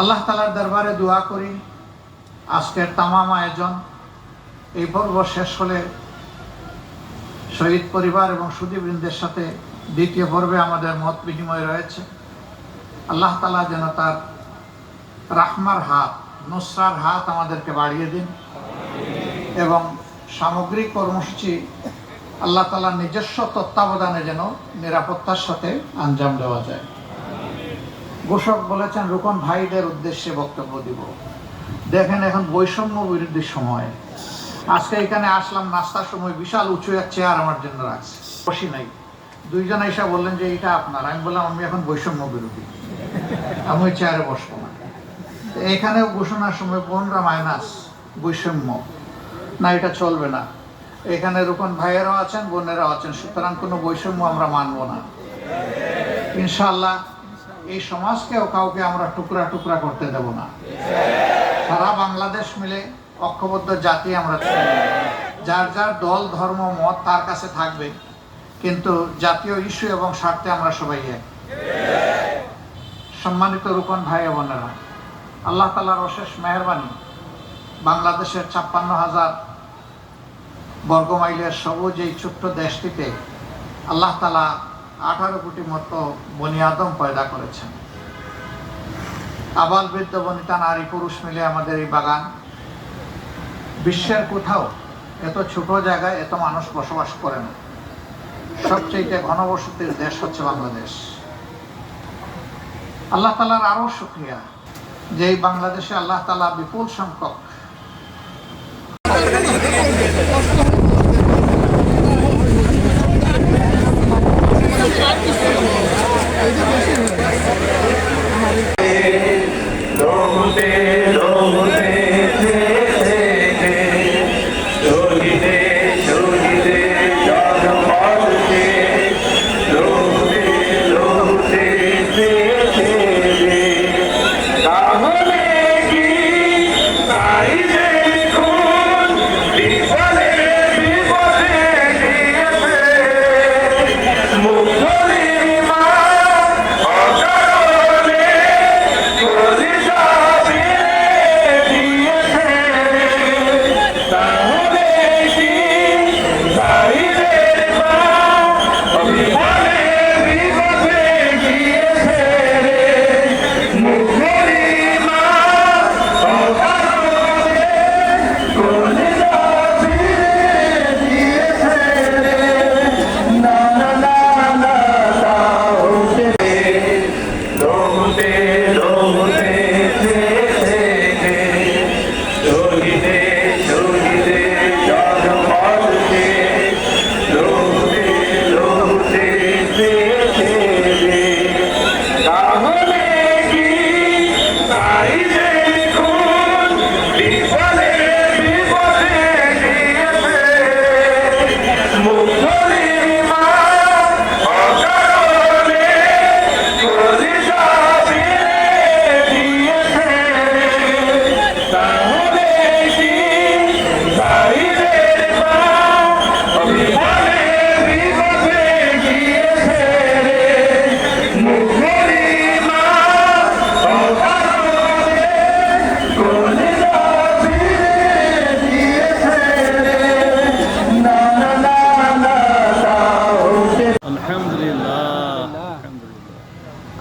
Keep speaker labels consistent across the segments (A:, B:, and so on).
A: আল্লাহ তালার দরবারে দোয়া করি। আজকের তামাম আয়োজন এই পর্ব শেষ হলে শহীদ পরিবার এবং সুদীবৃন্দের সাথে দ্বিতীয় পর্বে আমাদের মত বিনিময় রয়েছে। আল্লাহ তালা যেন তার রাহমার হাত, নুসরার হাত আমাদেরকে বাড়িয়ে দিন এবং সামগ্রিক কর্মসূচি আল্লাহ তালার নিজস্ব তত্ত্বাবধানে যেন নিরাপত্তার সাথে আঞ্জাম দেওয়া যায়। ঘোষক বলেছেন, রুকন ভাইদের উদ্দেশ্যে বক্তব্য দিব। দেখেন এখন বৈষম্য বিরোধী সময়। আজকে এখানে আসলাম, নাস্তার সময় বিশাল উঁচু এক চেয়ার আমার জন্য রাখছে। বসি নাই। দুইজন এসে বললেন যে এটা আপনার। আমি বললাম, আমি এখন বৈষম্য বিরোধী। আমি ওই চেয়ারে বসবো না। এখানেও ঘোষণার সময়, বোনরা মাইনাস বৈষম্য। না, এটা চলবে না। এখানে রুকন ভাইয়েরাও আছেন, বোনেরাও আছেন, সুতরাং কোনো বৈষম্য আমরা মানব না। ইনশাল্লাহ এই সমাজকেও কাউকে আমরা টুকরা টুকরা করতে দেব না। সারা বাংলাদেশ মিলে ঐক্যবদ্ধ জাতি আমরা যার যার দল, ধর্ম, মত তার কাছে থাকবে, কিন্তু জাতীয় ইস্যু এবং স্বার্থে আমরা সবাই এক। সম্মানিত রূপন ভাই বোনেরা, আল্লাহ তালার অশেষ মেহরবানি, বাংলাদেশের ছাপ্পান্ন হাজার বর্গমাইলের সবুজ এই ছোট্ট দেশটিতে আল্লাহ তালা আঠারো কোটি মতো বনি আদম পয়দা করেছেন। আবাল বৃদ্ধ, বনিতা, নারী, পুরুষ মিলে আমাদের এই বাগান। বিশ্বের কোথাও এত ছোট জায়গায় এত মানুষ বসবাস করে না। সবচেয়ে ঘনবসতির দেশ হচ্ছে বাংলাদেশ। আল্লাহ তালার আরও সুক্রিয়া যে এই বাংলাদেশে আল্লাহ তালা বিপুল সংখ্যক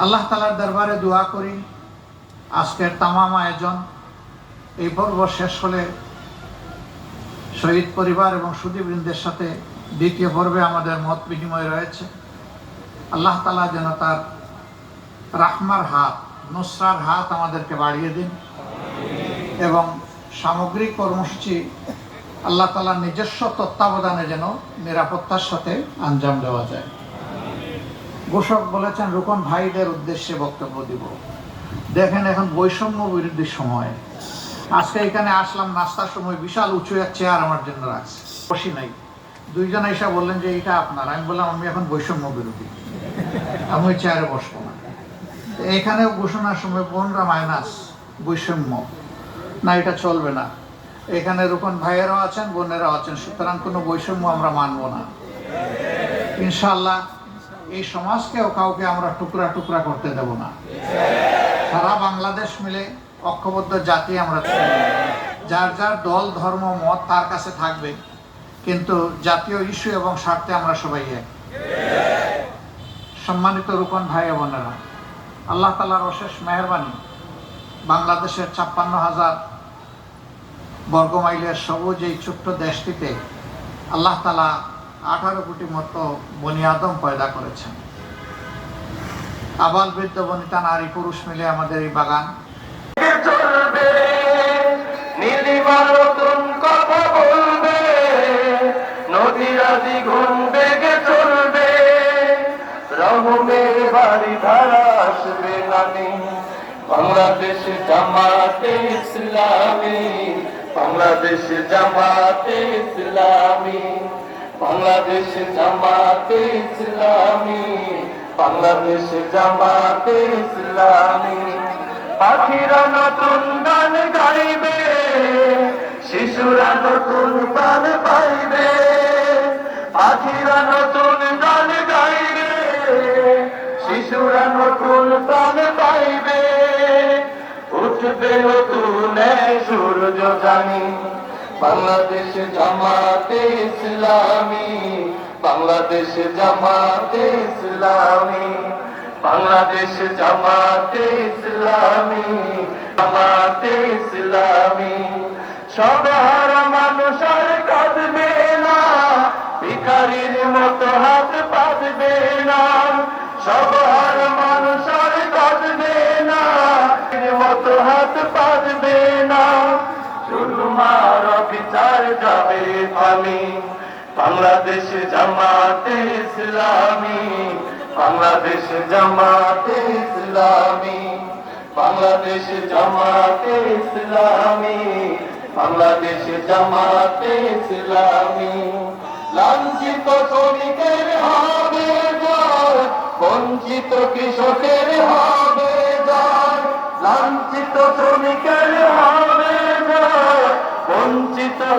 A: আল্লাহ তালার দরবারে দোয়া করি। আজকের তামাম আয়োজন এই পর্ব শেষ হলে শহীদ পরিবার এবং সুদীবৃন্দের সাথে দ্বিতীয় পর্বে আমাদের মত বিনিময় রয়েছে। আল্লাহ তালা যেন তার রাহমার হাত, নুসরার হাত আমাদেরকে বাড়িয়ে দিন এবং সামগ্রিক কর্মসূচি আল্লাহ তালার নিজস্ব তত্ত্বাবধানে যেন নিরাপত্তার সাথে আঞ্জাম দেওয়া যায়। ঘোষক বলেছেন, রুকন ভাইদের উদ্দেশ্যে বক্তব্য দিব। দেখেন এখন বৈষম্য বিরোধী সময়। আজকে এখানে আসলাম, নাস্তার সময় বিশাল উঁচু এক চেয়ার আমার জন্য রাখছে। বসি নাই। দুইজন এসে বললেন যে এটা আপনার। আমি বললাম, আমি এখন বৈষম্য বিরোধী। আমি ওই চেয়ারে বসবো না। এখানেও ঘোষণার সময় বোনরা মাইনাস, বৈষম্য। না, এটা চলবে না। এখানে রুকন ভাইয়েরাও আছেন, বোনেরাও আছেন। সুতরাং কোনো বৈষম্য আমরা মানব না। ইনশাল্লাহ এই সমাজকেও কাউকে আমরা টুকরা টুকরা করতে দেব না সারা বাংলাদেশ মিলে ঐক্যবদ্ধ জাতি আমরা। যার যার দল, ধর্ম, মত তার কাছে থাকবে, কিন্তু জাতীয় ইস্যু এবং স্বার্থে আমরা সবাই এক সম্মানিত রূপন ভাই বোনেরা, আল্লাহ তালার অশেষ মেহরবানি বাংলাদেশের ছাপ্পান্ন হাজার বর্গমাইলের সবুজ এই ছোট্ট দেশটিতে আল্লাহ তালা আঠারো কোটি মতো বনি আদম পয়দা করেছেন। আবাল বৃদ্ধ বনিতা, নারী, পুরুষ মিলে আমাদের এই বাগান।
B: বাংলাদেশ জামাতে ইসলামী, বাংলাদেশ জামাতে ইসলামী। বাংলাদেশ জামাতে ইসলামী, বাংলাদেশ জামাতে ইসলামী। পাখিরা নতুন গান গাইবে, শিশুরা নতুন গান পাইবে। পাখিরা নতুন গান গাইবে, শিশুরা নতুন গান পাইবে। উঠবে নতুন সূর্য জানি। বাংলাদেশ জামাতে ইসলামী, বাংলাদেশ জামাতে ইসলামী, বাংলাদেশ জামাতে ইসলামী জামাতে ইসলামী। সবার মানুষ আর কাঁদবে না, ভিখারির মতো হাত পাতবে না। সবার যাবে আমি বাংলাদেশ জামাতে ইসলামী, বাংলাদেশ জামাতে ইসলামী, বাংলাদেশ জামাতে ইসলামী, বাংলাদেশ জামাতে ইসলামী। লাঞ্ছিত শ্রমিকের হবে বঞ্চিত কৃষকের হবে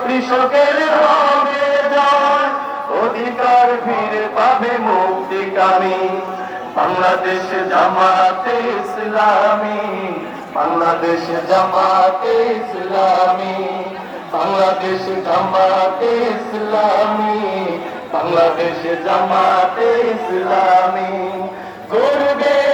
B: কৃষকের হবে জয় অধিকার ফিরে পাবে মুক্তিকামী বাংলাদেশ জামাতে ইসলামী, বাংলাদেশ জামাতে ইসলামী, বাংলাদেশ জামাতে ইসলামী, বাংলাদেশ জামাতে ইসলামী। করবে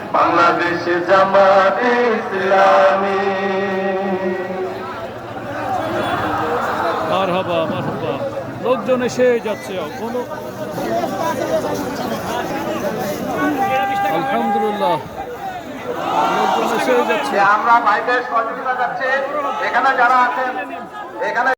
B: বাংলাদেশ জামাতে ইসলামী।
C: মার হাবা মার লোকজন এসে যাচ্ছে কোনো আলহামদুলিল্লাহ। যাচ্ছে।
B: আমরা ভাইদের সহযোগিতা যাচ্ছে এখানে যারা আছেন এখানে